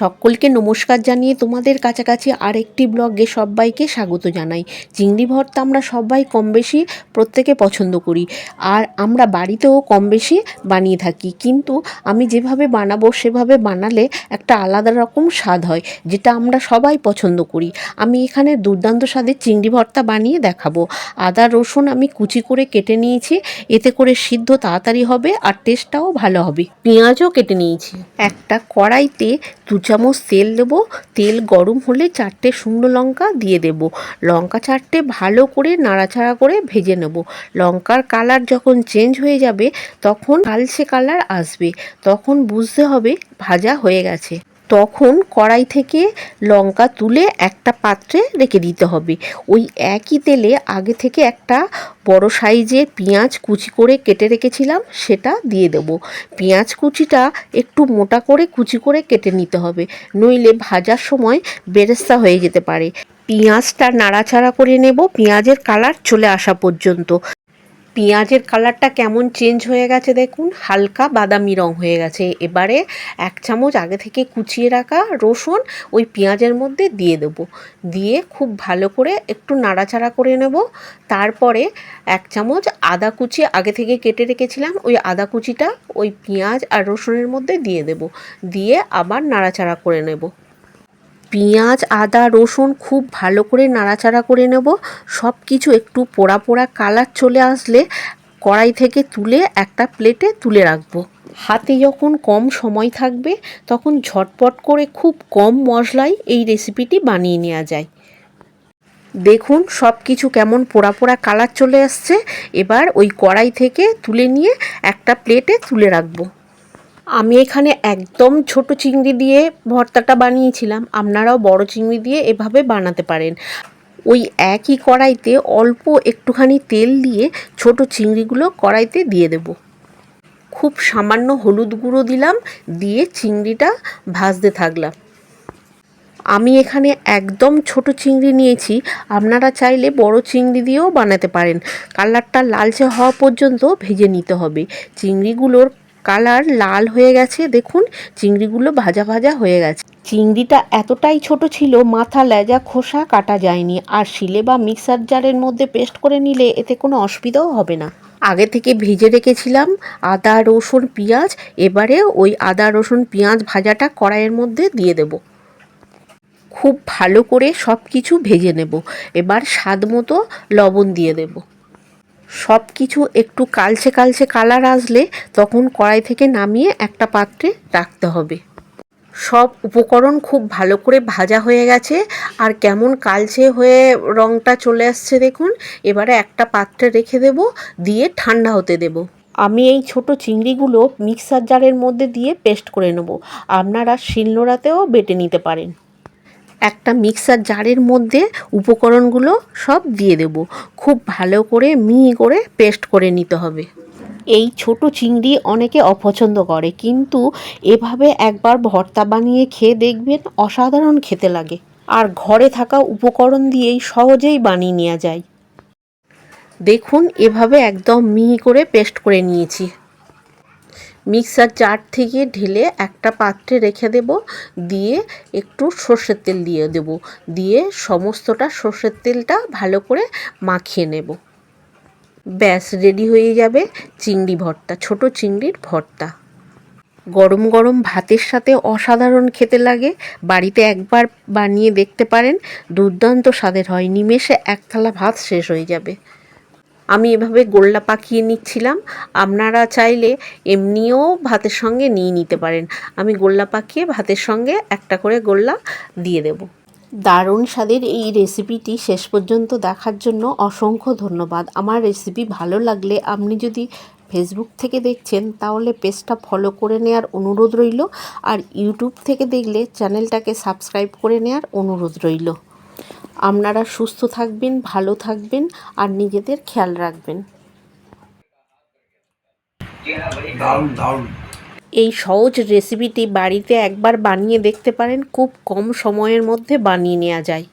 সকলকে নমস্কার জানিয়ে তোমাদের কাছাকাছি আরেকটি ব্লগে সবাইকে স্বাগত জানাই। চিংড়ি ভর্তা আমরা সবাই কম বেশি প্রত্যেকে পছন্দ করি। আর আমরা বাড়িতেও কম বেশি বানিয়ে থাকি। কিন্তু আমি যেভাবে বানাবো সেভাবে বানালে একটা আলাদা রকম স্বাদ হয়, যেটা আমরা সবাই পছন্দ করি। আমি এখানে দুর্দান্ত স্বাদের চিংড়ি ভর্তা বানিয়ে দেখাবো। আদা, রসুন আমি কুচি করে কেটে নিয়েছি। এতে করে সিদ্ধ তাড়াতাড়ি হবে আর টেস্টটাও ভালো হবে। পেঁয়াজও কেটে নিয়েছি। একটা কড়াইতে দু চামচ তেল দেব। তেল গরম হলে চারটে শুকনো লঙ্কা দিয়ে দেব। লঙ্কা চারটে ভালো করে নাড়াচাড়া করে ভেজে নেব। লঙ্কার কালার যখন চেঞ্জ হয়ে যাবে, তখন কালচে কালার আসবে। তখন বুঝতে হবে ভাজা হয়ে গেছে। তখন কড়াই থেকে লঙ্কা তুলে একটা পাত্রে রেখে দিতে হবে। ওই একই তেলে আগে থেকে একটা বড় সাইজের পেঁয়াজ কুচি করে কেটে রেখেছিলাম, সেটা দিয়ে দেব। পেঁয়াজ কুচিটা একটু মোটা করে কুচি করে কেটে নিতে হবে, নইলে ভাজার সময় বেরেস্তা হয়ে যেতে পারে। পেঁয়াজটা নাড়াচাড়া করে নেব, পেঁয়াজের কালার চলে আসা পর্যন্ত। পেঁয়াজের কালারটা কেমন চেঞ্জ হয়ে গেছে দেখুন? হালকা বাদামি রং হয়ে গেছে। এবারে এক চামচ আগে থেকে কুচিয়ে রাখা রসুন ওই পেঁয়াজের মধ্যে দিয়ে দেবো। দিয়ে খুব ভালো করে একটু নাড়াচাড়া করে নেব। তারপরে এক চামচ আদা কুচি আগে থেকে কেটে রেখেছিলাম, ওই আদা কুচিটা ওই পেঁয়াজ আর রসুনের মধ্যে দিয়ে দেব। দিয়ে আবার নাড়াচাড়া করে নেব। পেঁয়াজ, আদা, রসুন খুব ভালো করে নাড়াচাড়া করে নেব। সব কিছু একটু পোড়া পোড়া কালার চলে আসলে কড়াই থেকে তুলে একটা প্লেটে তুলে রাখব। হাতে যখন কম সময় থাকবে, তখন ঝটপট করে খুব কম মশলায় এই রেসিপিটি বানিয়ে নেওয়া যায়। দেখুন সব কিছু কেমন পোড়া পোড়া কালার চলে আসছে। এবার ওই কড়াই থেকে তুলে নিয়ে একটা প্লেটে তুলে রাখব। আমি এখানে একদম ছোট চিংড়ি দিয়ে ভর্তাটা বানিয়েছিলাম। আপনারাও বড় চিংড়ি দিয়ে এভাবে বানাতে পারেন। ওই একই কড়াইতে অল্প একটুখানি তেল দিয়ে ছোট চিংড়িগুলো কড়াইতে দিয়ে দেব। খুব সামান্য হলুদ গুঁড়ো দিলাম, দিয়ে চিংড়িটা ভাজতে থাকলাম। আমি এখানে একদম ছোট চিংড়ি নিয়েছি। আপনারা চাইলে বড় চিংড়ি দিয়েও বানাতে পারেন। কালারটা লালচে হওয়া পর্যন্ত ভেজে নিতে হবে। চিংড়িগুলোর কালার লাল হয়ে গেছে, দেখুন, চিংড়িগুলো ভাজা ভাজা হয়ে গেছে। চিংড়িটা এতটাই ছোট ছিল, মাথা লেজা খোসা কাটা যায়নি, আর শিলে বা মিক্সার জারের মধ্যে পেস্ট করে নিলে এতে কোনো অসুবিধাও হবে না। আগে থেকে ভেজে রেখেছিলাম আদা, রসুন, পেঁয়াজ, এবারে ওই আদা, রসুন, পেঁয়াজ ভাজাটা কড়াইয়ের মধ্যে দিয়ে দেব। খুব ভালো করে সব কিছু ভেজে নেব। এবার স্বাদ মতো লবণ দিয়ে দেবো। সব কিছু একটু কালচে কালচে কালার আসলে তখন কড়াই থেকে নামিয়ে একটা পাত্রে রাখতে হবে। সব উপকরণ খুব ভালো করে ভাজা হয়ে গেছে। আর কেমন কালচে হয়ে রঙটা চলে আসছে দেখুন, এবারে একটা পাত্রে রেখে দেব, দিয়ে ঠান্ডা হতে দেব। আমি এই ছোট চিংড়িগুলো মিক্সার জারের মধ্যে দিয়ে পেস্ট করে নেব। আপনারা শিলনোড়াতেও বেটে নিতে পারেন। একটা মিক্সার জারের মধ্যে উপকরণগুলো সব দিয়ে দেব। খুব ভালো করে মিহি করে পেস্ট করে নিতে হবে। এই ছোট চিংড়ি অনেকে অপছন্দ করে, কিন্তু এভাবে একবার ভর্তা বানিয়ে খেয়ে দেখবেন অসাধারণ খেতে লাগে। আর ঘরে থাকা উপকরণ দিয়েই সহজেই বানিয়ে নেওয়া যায়। দেখুন, এভাবে একদম মিহি করে পেস্ট করে নিয়েছি। মিক্সার জার থেকে ঢেলে একটা পাত্রে রেখে দেব। দিয়ে একটু সর্ষের তেল দিয়ে দেব। দিয়ে সমস্তটা সর্ষের তেলটা ভালো করে মাখিয়ে নেব। ব্যাস, রেডি হয়ে যাবে চিংড়ি ভর্তা, ছোট চিংড়ির ভর্তা। গরম গরম ভাতের সাথে অসাধারণ খেতে লাগে। বাড়িতে একবার বানিয়ে দেখতে পারেন। দুর্দান্ত স্বাদের হয়। নিমেষে এক থালা ভাত শেষ হয়ে যাবে। আমি এভাবে গোল্লা পাকিয়ে নিচ্ছিলাম। আপনারা চাইলে এমনিও ভাতের সঙ্গে নিয়ে নিতে পারেন। আমি গোল্লা পাকিয়ে ভাতের সঙ্গে একটা করে গোল্লা দিয়ে দেব। দারুণ স্বাদের এই রেসিপিটি শেষ পর্যন্ত দেখার জন্য অসংখ্য ধন্যবাদ। আমার রেসিপি ভালো লাগলে আপনি যদি ফেসবুক থেকে দেখছেন, তাহলে পেজটা ফলো করে নেওয়ার অনুরোধ রইল। আর ইউটিউব থেকে দেখলে চ্যানেলটাকে সাবস্ক্রাইব করে নেওয়ার অনুরোধ রইল। আপনারা সুস্থ থাকবেন ভালো থাকবেন আর নিজেদের খেয়াল রাখবেন। এই সহজ রেসিপিটি বাড়িতে একবার বানিয়ে দেখতে পারেন খুব কম সময়ের মধ্যে বানিয়ে নেওয়া যায়।